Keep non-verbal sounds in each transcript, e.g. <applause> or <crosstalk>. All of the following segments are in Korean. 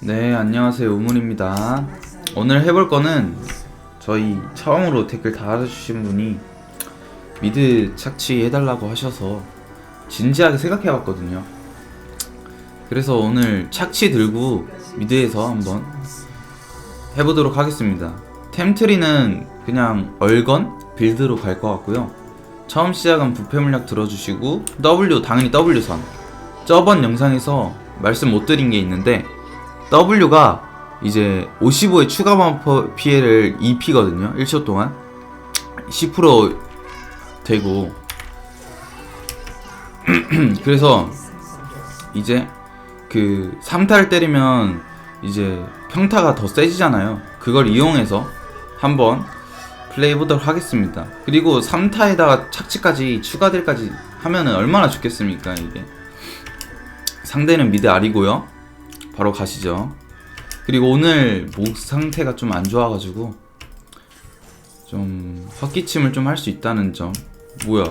네, 안녕하세요. 우문입니다. 오늘 해볼 거는 저희 처음으로 댓글 달아주신 분이 미드 착취 해달라고 하셔서 진지하게 생각해 봤거든요. 그래서 오늘 착취 들고 미드에서 한번 해보도록 하겠습니다. 템트리는 그냥 얼건 빌드로 갈 것 같고요. 처음 시작은 부패 물약 들어주시고 W 당연히 W선 저번 영상에서 말씀 못 드린 게 있는데 W가 이제 55의 추가 범퍼 피해를 2피거든요. 1초 동안. 10% 되고. <clears throat> 그래서 이제 그 3타를 때리면 이제 평타가 더 세지잖아요. 그걸 이용해서 한번 플레이 해보도록 하겠습니다. 그리고 3타에다가 착지까지 추가들까지 하면은 얼마나 좋겠습니까 이게 상대는 미드 알이고요 바로 가시죠 그리고 오늘 목 상태가 좀 안 좋아가지고 좀 헛기침을 좀 할 수 있다는 점 뭐야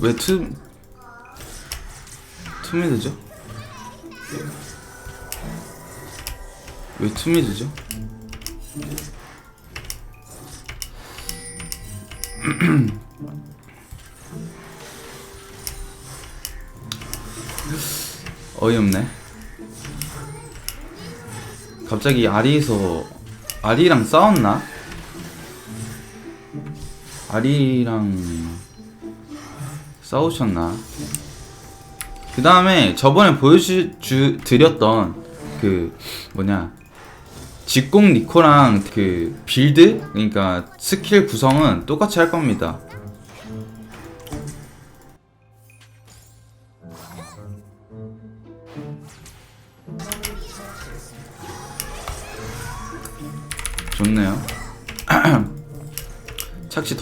왜 투... 투미드죠? 왜 투미드죠? <clears throat> 어이없네 갑자기 아리에서 아리랑 싸웠나? 아리랑 싸우셨나? 그 다음에 저번에 보여드렸던 그 뭐냐 직공 니코랑 그 빌드 그러니까 스킬 구성은 똑같이 할 겁니다.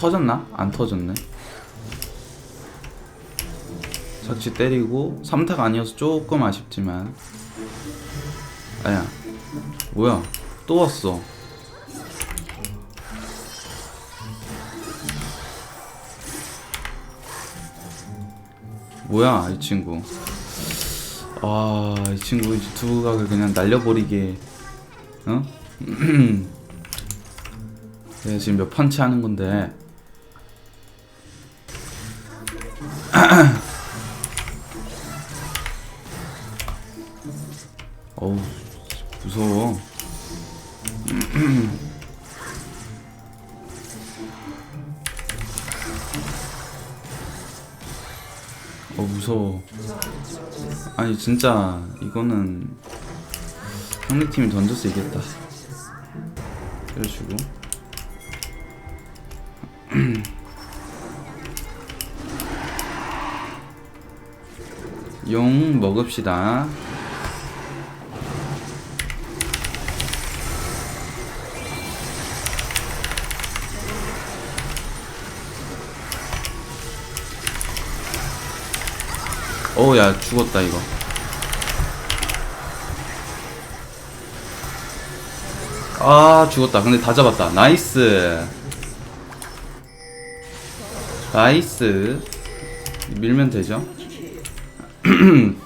터졌나? 안 터졌네. 착시 때리고 3타가 아니어서 조금 아쉽지만. 아야. 뭐야? 또 왔어. 뭐야 이 친구? 아 이 친구 이제 두 각을 그냥 날려버리게. 어? <clears throat> 내가 지금 몇 펀치 하는 건데 <clears throat> 어 무서워. 아니 진짜 이거는 상대팀이 던져서 이겼다. 때려주고. 용 먹읍시다 어우 야 죽었다 이거. 아 죽었다. 근데 다 잡았다. 나이스. 나이스. 밀면 되죠? <clears throat>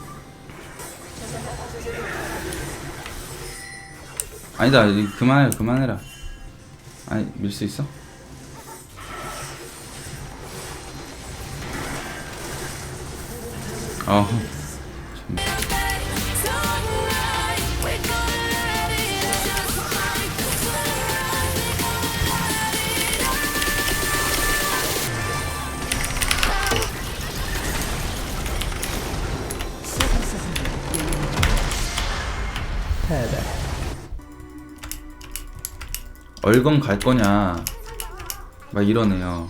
아니다 이- 그만해라 그만해라. 아니 밀 수 있어? 어. 얼건 갈 거냐? 막 이러네요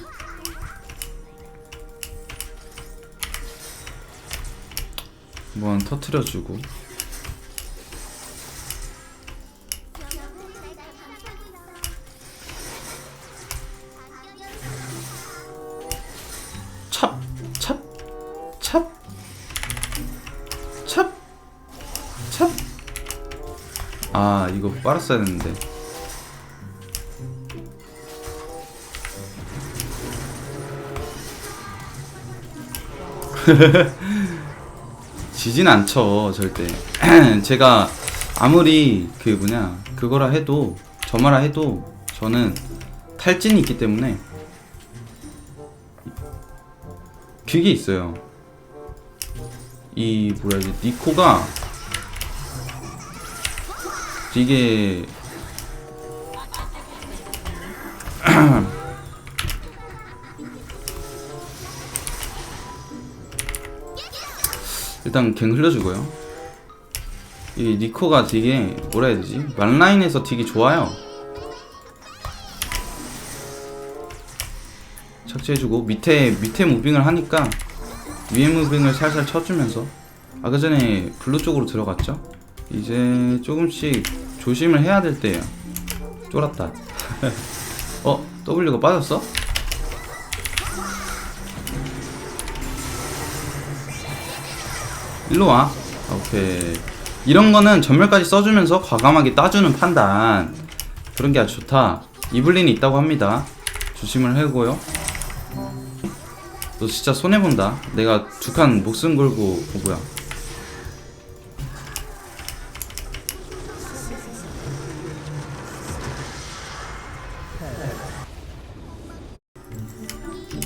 한번 터트려주고 찹, 찹, 찹, 찹, 찹. 아, 이거 빨았어야 했는데. <laughs> 지진 않죠 절대. <clears throat> 제가 아무리 그 뭐냐 그거라 해도 저마라 해도 저는 탈진이 있기 때문에 그게 있어요. 이 뭐라 해야 지? 니코가 이게 일단 갱 흘려주고요. 이 니코가 되게 뭐라 해야 되지? 만라인에서 되게 좋아요. 착지해주고 밑에 밑에 무빙을 하니까 위에 무빙을 살살 쳐주면서 아까 전에 블루 쪽으로 들어갔죠? 이제 조금씩 조심을 해야 될 때예요. 쫄았다. <laughs> 어? W가 빠졌어? 일로 와. 오케이. 이런 거는 전멸까지 써주면서 과감하게 따주는 판단. 그런 게 아주 좋다. 이블린이 있다고 합니다. 조심을 하고요. 너 진짜 손해본다. 내가 두 칸 목숨 걸고, 어, 뭐야.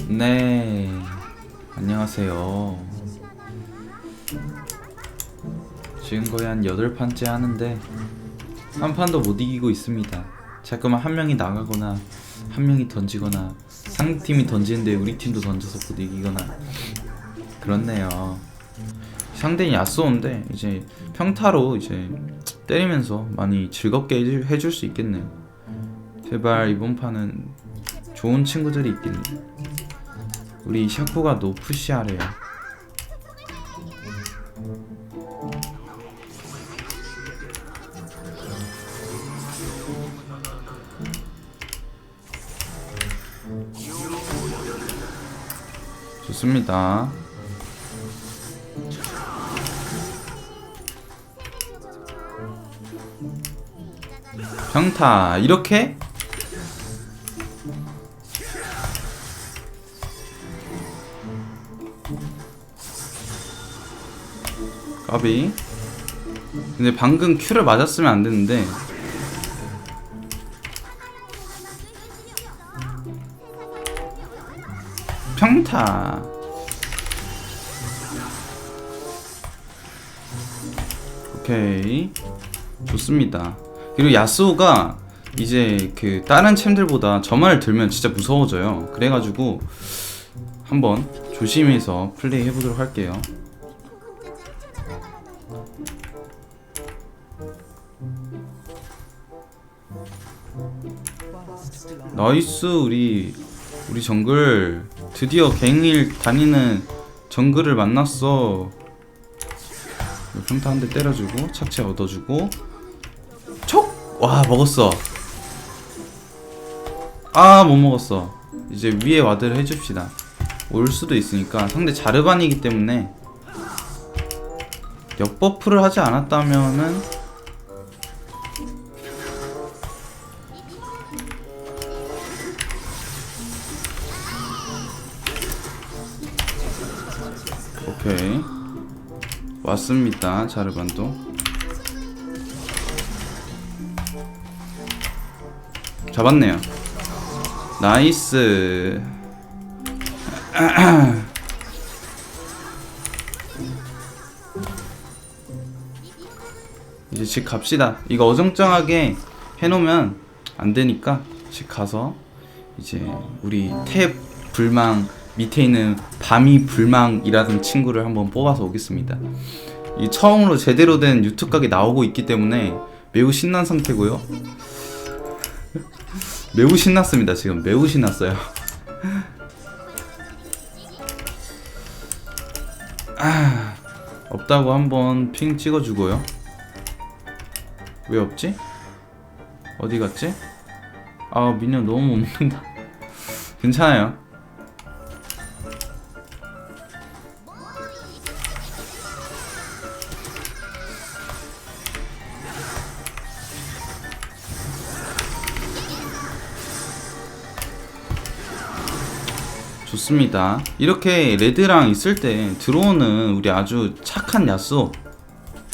네. 안녕하세요. 지금 거의 한 8판째 하는데 한 판도 못 이기고 있습니다. 자꾸만 한 명이 나가거나 한 명이 던지거나 상팀이 던지는데 우리 팀도 던져서 못 이기거나 그렇네요. 상대는 야스오인데 이제 평타로 이제 때리면서 많이 즐겁게 해줄, 수 있겠네요. 제발 이번 판은 좋은 친구들이 있겠네. 우리 샤코가 노푸시하래요. 좋습니다. 평타 이렇게? 까비. 근데 방금 큐를 맞았으면 안 되는데 평타. 오케이. 좋습니다. 그리고 야스오가 이제 그 다른 챔들보다 저만을 들면 진짜 무서워져요. 그래가지고 한번 조심해서 플레이 해보도록 할게요. 나이스 우리 우리 정글 드디어 갱일 다니는 정글을 만났어. 평타 한 대 때려주고 착체 얻어주고. 촉! 와 먹었어. 아 못 먹었어. 이제 위에 와드를 해줍시다. 올 수도 있으니까. 상대 자르반이기 때문에. 역버프를 하지 않았다면은 왔습니다. 자르반도. 잡았네요. 나이스. <clears throat> 이제 집 갑시다. 이거 어정쩡하게 해놓으면 안 되니까 집 가서 이제 우리 탭 불망 밑에 있는 밤이 불망이라는 친구를 한번 뽑아서 오겠습니다. 이 처음으로 제대로 된 유튜브 각이 나오고 있기 때문에 매우 신난 상태고요. 매우 신났습니다. 지금 매우 신났어요. 아, 없다고 한번 핑 찍어주고요. 왜 없지? 어디 갔지? 아 미녀 너무 못 먹는다. <laughs> 괜찮아요. 좋습니다. 이렇게 레드랑 있을 때 들어오는 우리 아주 착한 야쏘.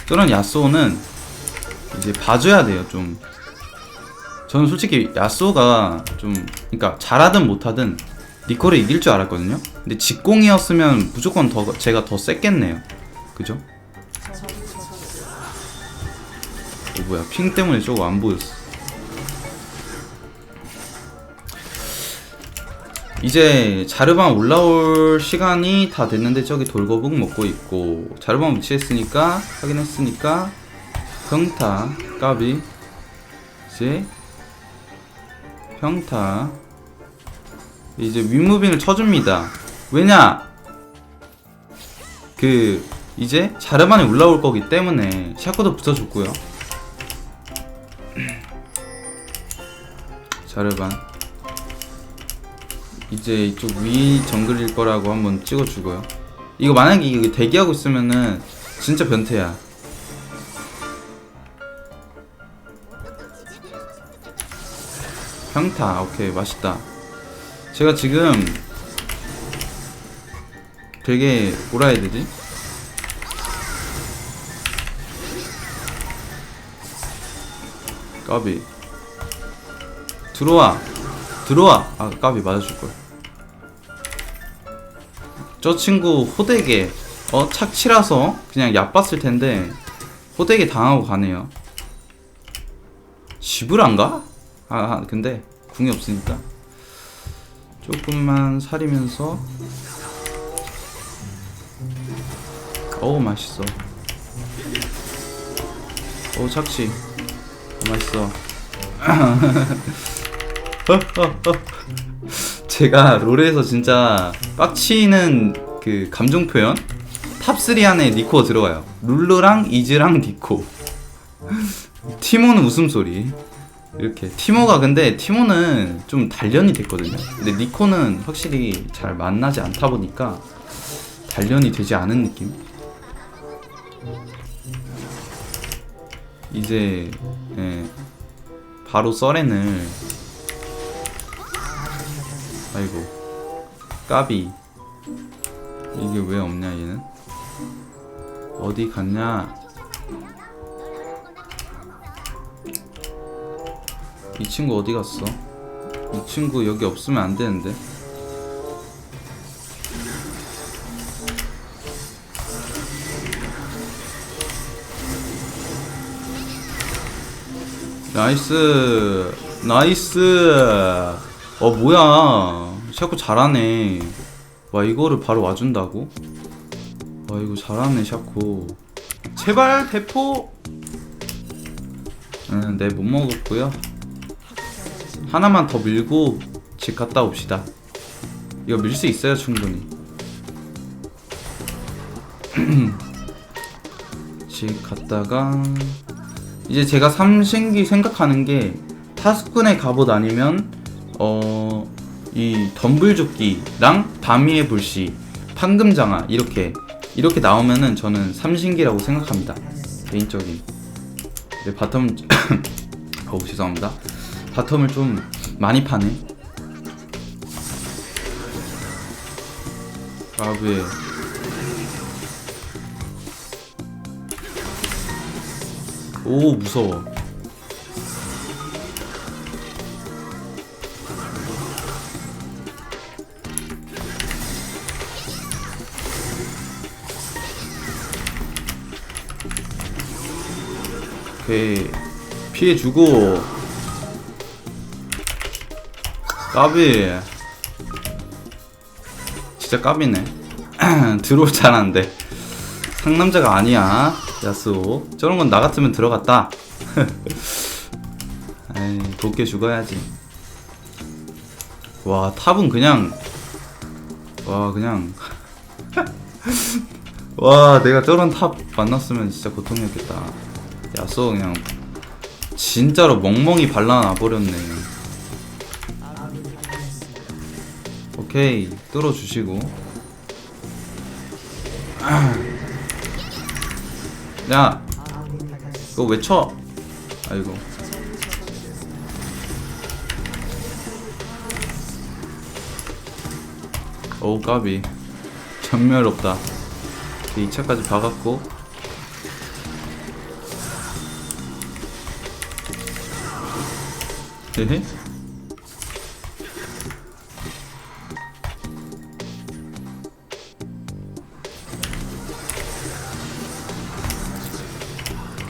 저런 야쏘는 이제 봐줘야 돼요, 좀. 저는 솔직히 야쏘가 좀, 그러니까 잘하든 못하든 니코를 이길 줄 알았거든요. 근데 직공이었으면 무조건 더 제가 더 셌겠네요. 그죠? 어, 뭐야 핑 때문에 저거 안 보였어. 이제 자르방 올라올 시간이 다 됐는데 저기 돌거북 먹고 있고 자르방 위치했으니까 확인했으니까 평타 까비. 이제 평타. 이제 윗무빙을 쳐줍니다. 왜냐? 그 이제 자르반이 올라올 거기 때문에 샤코도 붙여줬고요. <clears throat> 자르반 이제 이쪽 위 정글일 거라고 한번 찍어주고요. 이거 만약에 이거 대기하고 있으면은 진짜 변태야. 평타, 오케이 맛있다. 제가 지금 되게 뭐라 해야 되지? 까비 들어와 들어와 아 까비 맞아줄 걸. 저 친구 호되게 어 착취라서 그냥 얕봤을 텐데 호되게 당하고 가네요. 집을 안 가? 아 아, 근데 궁이 없으니까 조금만 사리면서 어우 맛있어. 어우 착취 <laughs> 어, 맛있어. 제가 롤에서 진짜 빡치는 그 감정 표현 탑3 안에 니코 들어가요. 룰루랑 이즈랑 니코. <laughs> 티모는 웃음소리. 이렇게 티모가 근데 티모는 좀 단련이 됐거든요. 근데 니코는 확실히 잘 만나지 않다 보니까 단련이 되지 않은 느낌. 이제 예, 바로 썰엔을 아이고. 까비. 이게 왜 없냐 얘는? 어디 갔냐? 이 친구 어디 갔어? 이 친구 여기 없으면 안 되는데. 나이스. 나이스. 어 뭐야 샤코 잘하네. 와 이거를 바로 와준다고? 와 이거 잘하네 샤코. 제발 대포! 응, 네, 못 먹었고요. 하나만 더 밀고 집 갔다 옵시다. 이거 밀 수 있어요 충분히. <clears throat> 집 갔다가 이제 제가 삼신기 생각하는 게 타스꾼의 갑옷 아니면 어 이 덤불조끼랑 다미의 불씨, 판금장아 이렇게 이렇게 나오면은 저는 삼신기라고 생각합니다. 개인적인. 네, 바텀 <coughs> 어우 죄송합니다. 바텀을 좀 많이 파네. 아 왜? 오 무서워. 오케이 피해주고. 까비. 진짜 까비네. <clears throat> 들어올 줄 알았는데. 상남자가 아니야 야스오 저런 건 나 같으면 들어갔다. <laughs> 에이 곱게 죽어야지. 와 탑은 그냥 와 그냥. <laughs> 와 내가 저런 탑 만났으면 진짜 고통이었겠다 야쏘 그냥 진짜로 멍멍이 발라놔 버렸네. 오케이 뚫어주시고. <clears throat> 야 이거 왜 쳐? 아이고. 어우 까비. 전멸 없다. 2차까지 박았고 헤헤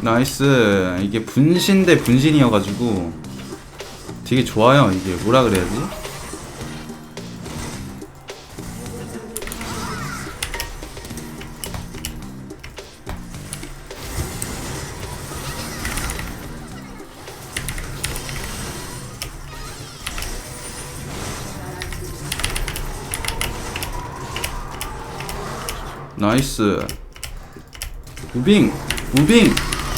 나이스. 이게 분신 대 분신이어가지고 되게 좋아요. 이게 뭐라 그래야지 나이스 무빙 무빙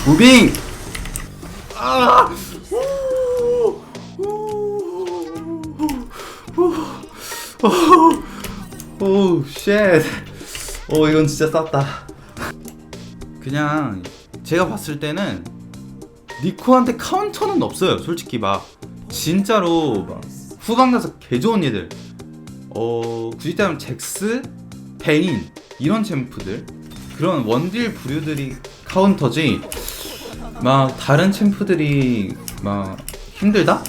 무빙 아! 오! 오! 오! 쉣. 오, 이건 진짜 쌌다. 그냥 제가 봤을 때는 니코한테 카운터는 없어요. 솔직히 막 진짜로 막 후방 가서 개 좋은 얘들. 어, 굳이 따면 잭스, 베인 이런 챔프들 그런 원딜 부류들이 카운터지 막 다른 챔프들이 막 힘들다?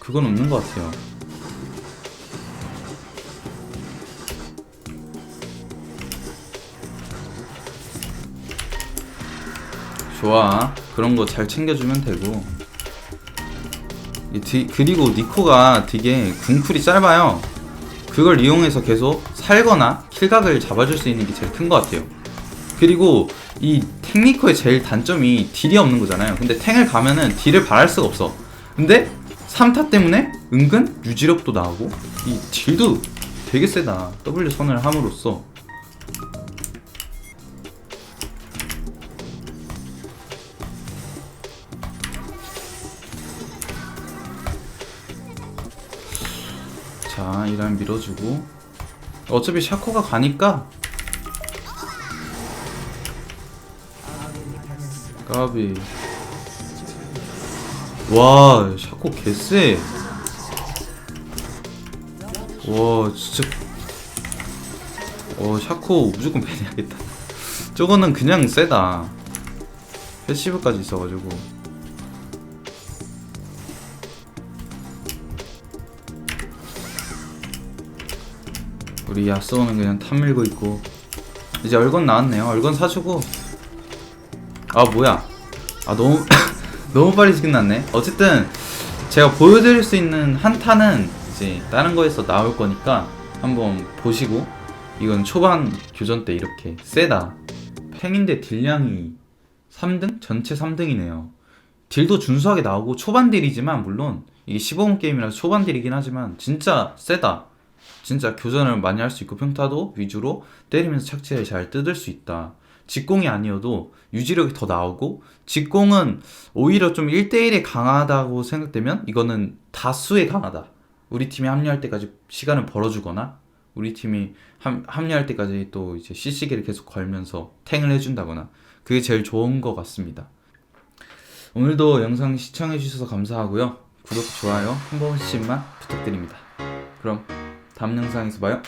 그건 없는 것 같아요. 좋아. 그런 거 잘 챙겨주면 되고. 이 디- 그리고 니코가 되게 궁쿨이 짧아요. 그걸 이용해서 계속 살거나 킬각을 잡아줄 수 있는 게 제일 큰 것 같아요. 그리고 이 탱니코의 제일 단점이 딜이 없는 거잖아요. 근데 탱을 가면은 딜을 바랄 수가 없어. 근데 3타 때문에 은근 유지력도 나오고 이 딜도 되게 세다. W 선을 함으로써 자, 이란 밀어주고 어차피 샤코가 가니까. 까비. 와 샤코 개쎄. 와 진짜. 어 샤코 무조건 <laughs> 밴해야겠다. 저거는 그냥 세다. 패시브까지 있어가지고 우리 야스오는 그냥 탑 밀고 있고. 이제 얼건 나왔네요. 얼건 사주고. 아 뭐야. 아 너무 <laughs> 너무 빨리 끝났네. 어쨌든 제가 보여드릴 수 있는 한타는 이제 다른 거에서 나올 거니까 한번 보시고. 이건 초반 교전 때 이렇게 세다. 팽인데 딜량이 3등? 전체 3등이네요. 딜도 준수하게 나오고 초반 딜이지만 물론 이게 15분 게임이라서 초반 딜이긴 하지만 진짜 세다 진짜 교전을 많이 할 수 있고 평타도 위주로 때리면서 착지를 잘 뜯을 수 있다. 직공이 아니어도 유지력이 더 나오고 직공은 오히려 좀 1대1에 강하다고 생각되면 이거는 다수에 강하다. 우리 팀이 합류할 때까지 시간을 벌어주거나 우리 팀이 함, 합류할 때까지 또 이제 CC기를 계속 걸면서 탱을 해준다거나 그게 제일 좋은 것 같습니다. 오늘도 영상 시청해주셔서 감사하고요. 구독, 좋아요 한 번씩만 부탁드립니다. 그럼 다음 영상에서 봐요.